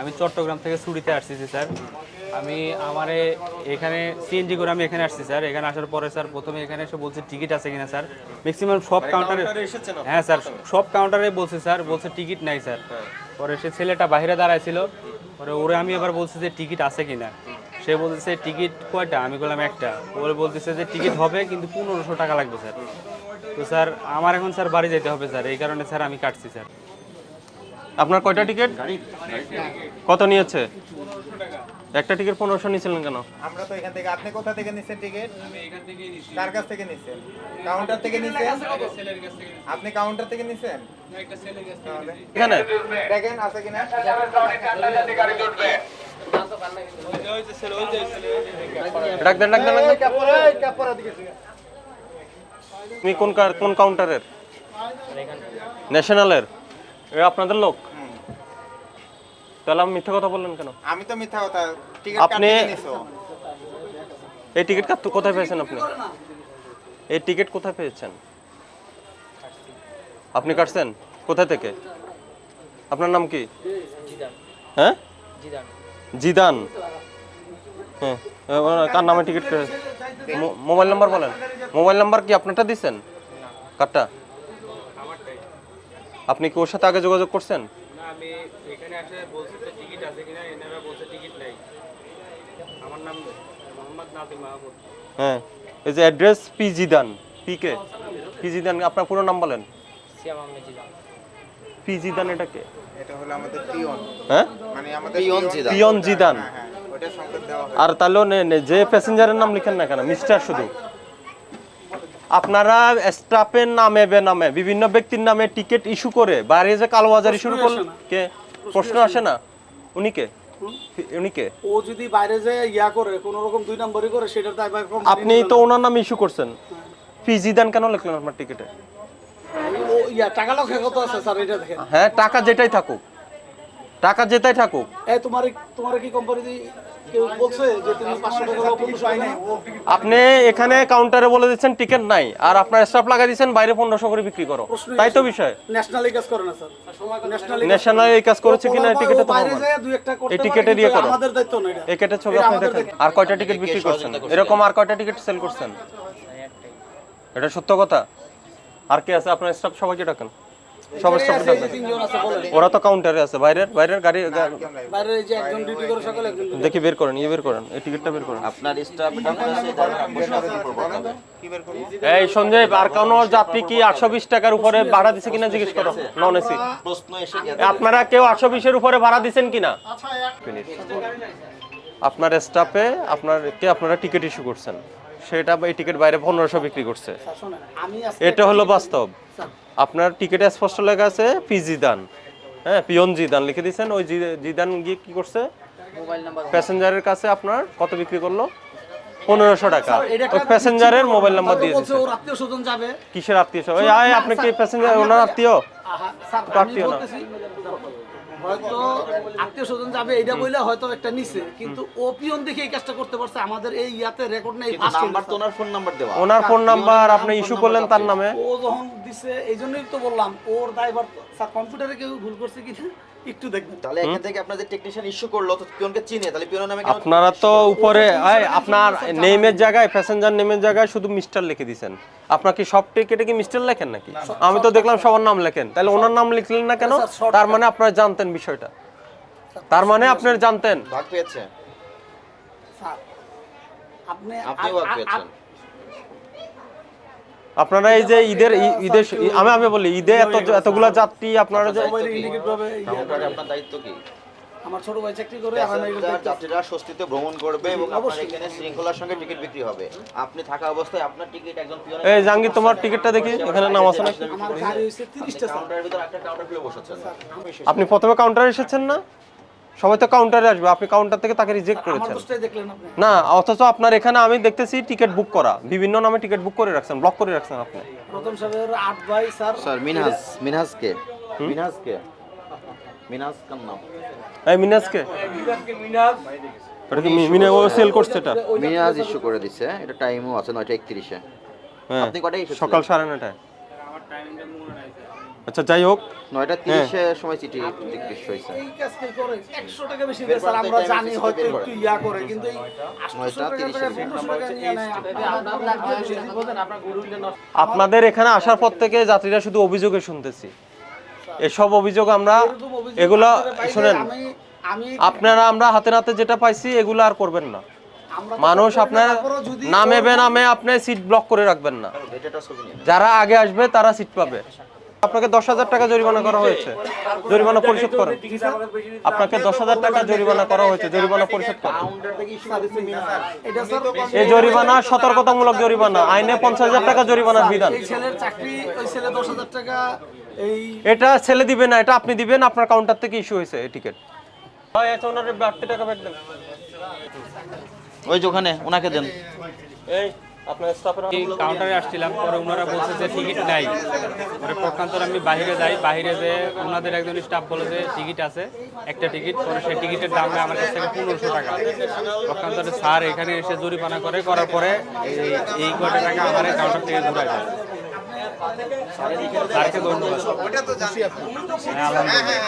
আমি চট্টগ্রাম থেকে ছুটিতে আসতেছি স্যার। আমি আমারে এখানে সিএনজি করে আমি এখানে আসছি স্যার। এখানে আসার পরে স্যার প্রথমে এখানে এসে বলছে টিকিট আছে কিনা স্যার। ম্যাক্সিমাম সব কাউন্টারে হ্যাঁ স্যার সব কাউন্টারে বলছে স্যার বলছে টিকিট নাই স্যার। পরে সে ছেলেটা বাইরে দাঁড়াইছিল। পরে ওরে আমি এবার বলছি যে টিকিট আছে কিনা। সে বলতেছে টিকিট কয়টা? আমি বললাম একটা। ওরে বলতেছে যে টিকিট হবে কিন্তু পনেরোশো টাকা লাগবে স্যার। তো স্যার আমার এখন স্যার বাড়ি যেতে হবে স্যার। এই কারণে স্যার আমি কাটছি স্যার। আপনার কয়টা টিকিট? কত নিয়েছে? একটা টিকিট পনেরোশো নিয়েছিলেন কেন? আমরা তো এখান থেকে আপনি কোথা থেকে নিচ্ছেন টিকিট? কার কাছ থেকে নিচ্ছেন কাউন্টার থেকে নিচ্ছেন আপনি কাউন্টার থেকে নিচ্ছেন এখানে? দেখেন আছে কিনা। তুমি কোন কোন কাউন্টারের ন্যাশনালের এ আপনাদের লোক? তাহলে আমি মিথ্যা কথা বললেন কেন? আমি তো মিথ্যা কথা টিকিট আপনি- এই টিকিট কাট- কোথায় পেয়েছেন আপনি? এই টিকিট কোথায় পেয়েছেন? আপনি কাটছেন? কোথা থেকে? আপনার নাম কি? হ্যাঁ? জিদান। হ্যাঁ কার নামে টিকিট? মোবাইল নাম্বার বলেন। মোবাইল নাম্বার কি আপনারটা দিচ্ছেন কারটা? আপনি কি ওর সাথে আগে যোগাযোগ করছেন? না আমি এখানে এসে বলছি যে টিকিট আছে কিনা এনারা বলছে টিকিট নাই। আমার নাম মোহাম্মদ নাদিম মাহমুদ। হ্যাঁ এই যে অ্যাড্রেস পি জিদান পি কে পি জিদান আপনার পুরো নাম বলেন। সিয়াম আহমেদ জিদা পি জিদান এটা কে? এটা হলো আমাদের পিয়ন। হ্যাঁ? মানে আমাদের পিয়ন পিয়ন। জিদান। হ্যাঁ হয় আর নে- যে প্যাসেঞ্জারের নাম লিখেন না কেন মিস্টার শুধু। আপনারা স্টাফের নামে বেনামে বিভিন্ন ব্যক্তির নামে টিকিট ইস্যু করে বাইরে যে কালোবাজারি শুরু করলেন কে? প্রশ্ন আসে না। উনি কে? উনি কে? ও যদি বাইরে যে ইয়া করে কোন রকম দুই নম্বরই করে সেটা বা আপনি তো ওনার নামে ইস্যু করছেন। ফিজি দেন কেন লিখলেন আপনার টিকিটে ইয়া টাকা লক্ষে কত আছে স্যার এটা দেখেন। হ্যাঁ টাকা যেটাই থাকুক। টাকা যেটাই থাকুক। এই তোমার তোমার কি কোম্পানি টাকা নাও? আপনি এখানে কাউন্টারে বলে দিচ্ছেন টিকিট নাই। আর আপনার স্টাফ লাগাই দিচ্ছেন বাইরে পনেরোশো করে বিক্রি করো। তাই তো বিষয়? ন্যাশনাল এই কাজ ন্যাশনাল এই কাজ করেছে কিনা টিকিটে তো বাইরে প্রমাণ। যায় দুই একটা করতে এই টিকিটে দিয়ে করো। আমাদের দায়িত্ব না এটা। এই কেটের ছবি আপনি দেখেন আর কয়টা টিকিট বিক্রি করছেন? এরকম আর কয়টা টিকিট সেল করছেন? এটা সত্য কথা? আর কে আছে? আপনার স্টাফ সবাইকে ডাকেন। ওরা তো কাউন্টারে আছে বাইরের বাইরের গাড়ি গা- যে একজন ডিউটি করে সকালে দেখি বের করেন ইয়ে বের করেন এই টিকিটটা বের করেন। আপনার স্টাফ কি এই সঞ্জয় আর কোনো যাত্রী কি আটশো বিশ টাকার উপরে ভাড়া দিছে কিনা জিজ্ঞেস করো নন এসি প্রশ্ন এসে গেছে। আপনারা কেউ আটশো বিশের উপরে ভাড়া দিচ্ছেন কিনা? আপনার স্টাফে আপনার কে আপনারা টিকিট ইস্যু করছেন? সেটা এই টিকিট বাইরে পনেরোশো বিক্রি করছে। আজকে এটা হলো বাস্তব। আপনার টিকিটে স্পষ্ট লেখা আছে পি জিদান। হ্যাঁ পিয়ন জিদান লিখে দিয়েছেন। ওই জিদান গিয়ে কি করছে? প্যাসেঞ্জারের কাছে আপনার কত বিক্রি করল? পনেরোশো টাকা। ওই প্যাসেঞ্জারের মোবাইল নাম্বার দিয়ে আত্মীয় স্বজন যাবে। কিসের আত্মীয় সবাই আয় আপনি কি প্যাসেঞ্জার ওনার আত্মীয়? আত্মীয় না। হয়তো আত্মীয় স্বজন যাবে এটা বইলে হয়তো একটা নিছে কিন্তু ও পিয়ন দেখে এই কাজটা করতে পারছে। আমাদের এই ইয়াতে রেকর্ড নেই নাম্বার তো ওনার ফোন নাম্বার দেওয়া। ওনার ফোন নাম্বার আপনি ইস্যু করলেন তার নামে। ও যখন দিছে এই জন্যই তো বললাম ওর দায়ভার স্যার কম্পিউটারে কেউ ভুল করছে কিনা একটু দেখবেন। তাহলে এখান থেকে আপনাদের টেকনিশিয়ান ইস্যু করল তো পিয়নকে চিনে তাহলে পিয়নের নামে আপনারা তো উপরে আয়, আপনার নেমের জায়গায় প্যাসেঞ্জার নেমের জায়গায় শুধু মিস্টার লিখে দিয়েছেন আপনার কি সব টিকিটে কি মিস্টার লেখেন নাকি? আমি তো দেখলাম সবার নাম লেখেন। তাহলে ওনার নাম লিখলেন না কেন? তার মানে আপনারা জানতেন বিষয়টা। তার মানে আপনারা জানতেন। ভাগ পেয়েছে। স্যার আপনি আপনিও ভাগ পেয়েছেন। আপনারা এই যে ঈদের ঈদের আমি আমি বলি ঈদে এত এতগুলা যাত্রী আপনারা যে আপনার দায়িত্ব কি? আমার ছোট ভাই চাকরি করে যাত্রীরা স্বস্তিতে ভ্রমণ করবে এবং আপনার এখানে শৃঙ্খলার সঙ্গে টিকিট বিক্রি হবে। আপনি থাকা অবস্থায় আপনার টিকিট একজন পিয়নের এই জাহাঙ্গীর তোমার টিকিটটা দেখি এখানে নাম আছে না? আমার গাড়ি তিরিশটা স্যার। কাউন্টারের ভিতর একটা কাউন্টার খুলে বসেছেন আপনি প্রথমে কাউন্টারে এসেছেন না? সবাই তো কাউন্টারে আসবে আপনি কাউন্টার থেকে তাকে রিজেক্ট করেছেন। দোষটাই দেখলেন আপনি। না অথচ আপনার এখানে আমি দেখতেছি টিকিট বুক করা বিভিন্ন নামে টিকিট বুক করে রাখছেন ব্লক করে রাখছেন আপনি। প্রথম সাহেবের আট ভাই স্যার। স্যার মিনহাজ মিনহাজ কে মিনহাজ কে মিনহাজ কার নাম এই মিনাজকে এটা কি মিনা ও সেল করছে এটা? মিনহাজ ইস্যু করে দিছে এটা টাইমও আছে নয়টা একত্রিশে। হ্যাঁ আপনি কটায়? সকাল সাড়ে নটায় আচ্ছা যাই হোক। নয়টা তিরিশের সময় চিঠি হয়েছে। এই কাজকে করে একশো টাকা বেশি দেয় স্যার আমরা জানি হয়তো একটু ইয়া করে কিন্তু আপনাদের এখানে আসার পর থেকে যাত্রীরা শুধু অভিযোগে শুনতেছি। এসব অভিযোগ আমরা এগুলো শুনেন আমি আমি আপনারা আমরা হাতে নাতে যেটা পাইছি এগুলো আর করবেন না। মানুষ আপনার যদি নামে আপনি সিট ব্লক করে রাখবেন না। যারা আগে আসবে তারা সিট পাবে। আপনাকে দশ হাজার টাকা জরিমানা করা হয়েছে। জরিমানা পরিশোধ করেন। আপনাকে দশ হাজার টাকা জরিমানা করা হয়েছে। জরিমানা পরিশোধ করেন। এই জরিমানা সতর্কতামূলক জরিমানা। আইনে পঞ্চাশ হাজার টাকা জরিমানার বিধান। এই ছেলের চাকরি ওই ছেলে দশ হাজার টাকা এই এটা ছেলে দিবে না এটা আপনি দিবেন আপনার কাউন্টার থেকে ইস্যু হয়েছে এই টিকিট হয় আচ্ছা ওনার বাড়তি টাকা ব্যাক দেন। ওই যে ওখানে ওনাকে দেন। এই কাউন্টারে আসছিলাম পরে ওনারা বলছে যে টিকিট নাই। পরে পক্ষান্তর আমি বাইরে যাই বাইরে যে ওনাদের একজন স্টাফ বলে যে টিকিট আছে একটা টিকিট পরে সেই টিকিটের দাম আমার কাছ থেকে পনেরোশো টাকা। পক্ষান্তরে স্যার এখানে এসে জরিমানা করে করার পরে এই কটা টাকা আমার কাউন্টার থেকে ঘুরে যায়। স্যারকে ধন্যবাদ। হ্যাঁ আলহামদুলিল্লাহ।